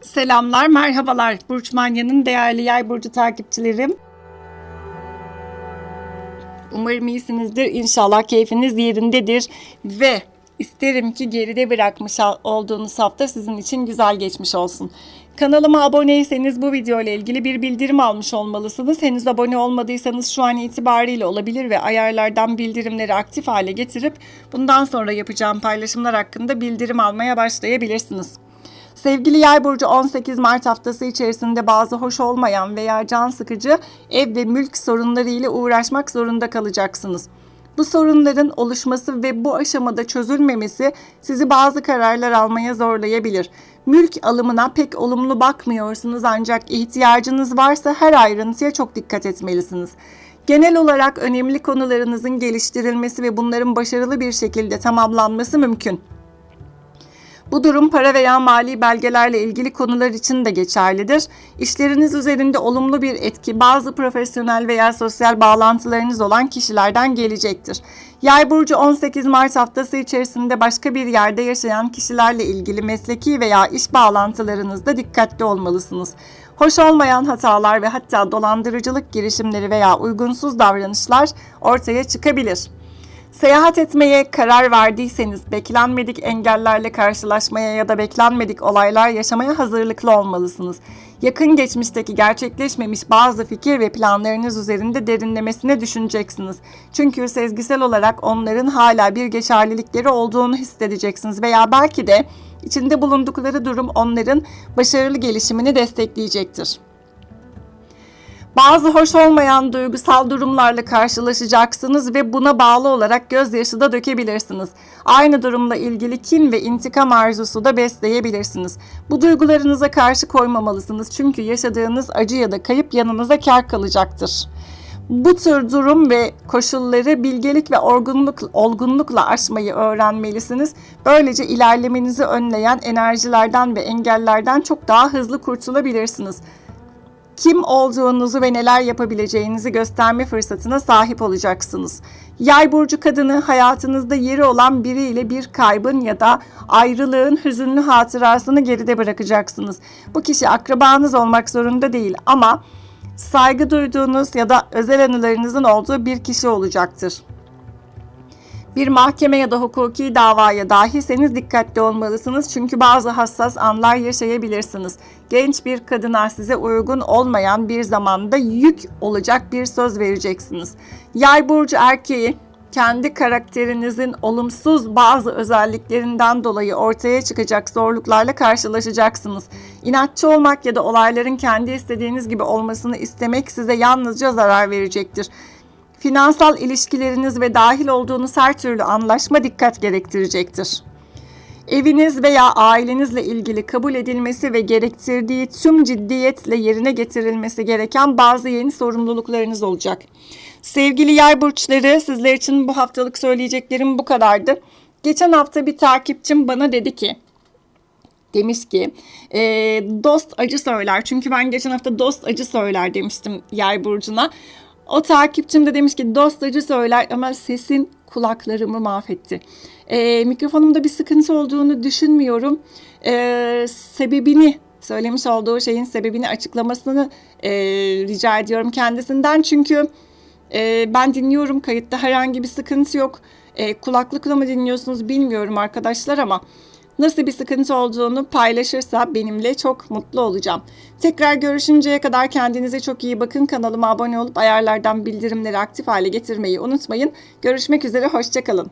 Selamlar, merhabalar. Burç Manya'nın değerli yay burcu takipçilerim. Umarım iyisinizdir. İnşallah keyfiniz yerindedir. Ve isterim ki geride bırakmış olduğunuz hafta sizin için güzel geçmiş olsun. Kanalıma aboneyseniz bu video ile ilgili bir bildirim almış olmalısınız. Henüz abone olmadıysanız şu an itibariyle olabilir ve ayarlardan bildirimleri aktif hale getirip bundan sonra yapacağım paylaşımlar hakkında bildirim almaya başlayabilirsiniz. Sevgili Yay burcu 18 Mart haftası içerisinde bazı hoş olmayan veya can sıkıcı ev ve mülk sorunları ile uğraşmak zorunda kalacaksınız. Bu sorunların oluşması ve bu aşamada çözülmemesi sizi bazı kararlar almaya zorlayabilir. Mülk alımına pek olumlu bakmıyorsunuz ancak ihtiyacınız varsa her ayrıntıya çok dikkat etmelisiniz. Genel olarak önemli konularınızın geliştirilmesi ve bunların başarılı bir şekilde tamamlanması mümkün. Bu durum para veya mali belgelerle ilgili konular için de geçerlidir. İşleriniz üzerinde olumlu bir etki bazı profesyonel veya sosyal bağlantılarınız olan kişilerden gelecektir. Yay burcu 18 Mart haftası içerisinde başka bir yerde yaşayan kişilerle ilgili mesleki veya iş bağlantılarınızda dikkatli olmalısınız. Hoş olmayan hatalar ve hatta dolandırıcılık girişimleri veya uygunsuz davranışlar ortaya çıkabilir. Seyahat etmeye karar verdiyseniz beklenmedik engellerle karşılaşmaya ya da beklenmedik olaylar yaşamaya hazırlıklı olmalısınız. Yakın geçmişteki gerçekleşmemiş bazı fikir ve planlarınız üzerinde derinlemesine düşüneceksiniz. Çünkü sezgisel olarak onların hala bir geçerlilikleri olduğunu hissedeceksiniz veya belki de içinde bulundukları durum onların başarılı gelişimini destekleyecektir. Bazı hoş olmayan duygusal durumlarla karşılaşacaksınız ve buna bağlı olarak gözyaşı da dökebilirsiniz. Aynı durumla ilgili kin ve intikam arzusu da besleyebilirsiniz. Bu duygularınıza karşı koymamalısınız çünkü yaşadığınız acı ya da kayıp yanınıza kar kalacaktır. Bu tür durum ve koşulları bilgelik ve olgunluk, olgunlukla aşmayı öğrenmelisiniz. Böylece ilerlemenizi önleyen enerjilerden ve engellerden çok daha hızlı kurtulabilirsiniz kim olduğunuzu ve neler yapabileceğinizi gösterme fırsatına sahip olacaksınız. Yay burcu kadını hayatınızda yeri olan biriyle bir kaybın ya da ayrılığın hüzünlü hatırasını geride bırakacaksınız. Bu kişi akrabanız olmak zorunda değil ama saygı duyduğunuz ya da özel anılarınızın olduğu bir kişi olacaktır. Bir mahkeme ya da hukuki davaya dahilseniz dikkatli olmalısınız çünkü bazı hassas anlar yaşayabilirsiniz. Genç bir kadına size uygun olmayan bir zamanda yük olacak bir söz vereceksiniz. Yay burcu erkeği kendi karakterinizin olumsuz bazı özelliklerinden dolayı ortaya çıkacak zorluklarla karşılaşacaksınız. İnatçı olmak ya da olayların kendi istediğiniz gibi olmasını istemek size yalnızca zarar verecektir. Finansal ilişkileriniz ve dahil olduğunuz her türlü anlaşma dikkat gerektirecektir. Eviniz veya ailenizle ilgili kabul edilmesi ve gerektirdiği tüm ciddiyetle yerine getirilmesi gereken bazı yeni sorumluluklarınız olacak. Sevgili yay burçları sizler için bu haftalık söyleyeceklerim bu kadardı. Geçen hafta bir takipçim bana dedi ki demiş ki e, dost acı söyler. Çünkü ben geçen hafta dost acı söyler demiştim yay burcuna. O takipçim de demiş ki dost acı söyler ama sesin kulaklarımı mahvetti. E, mikrofonumda bir sıkıntı olduğunu düşünmüyorum. E, sebebini söylemiş olduğu şeyin sebebini açıklamasını e, rica ediyorum kendisinden. Çünkü e, ben dinliyorum kayıtta herhangi bir sıkıntı yok. E, kulaklıkla mı dinliyorsunuz bilmiyorum arkadaşlar ama nasıl bir sıkıntı olduğunu paylaşırsa benimle çok mutlu olacağım. Tekrar görüşünceye kadar kendinize çok iyi bakın. Kanalıma abone olup ayarlardan bildirimleri aktif hale getirmeyi unutmayın. Görüşmek üzere, hoşçakalın.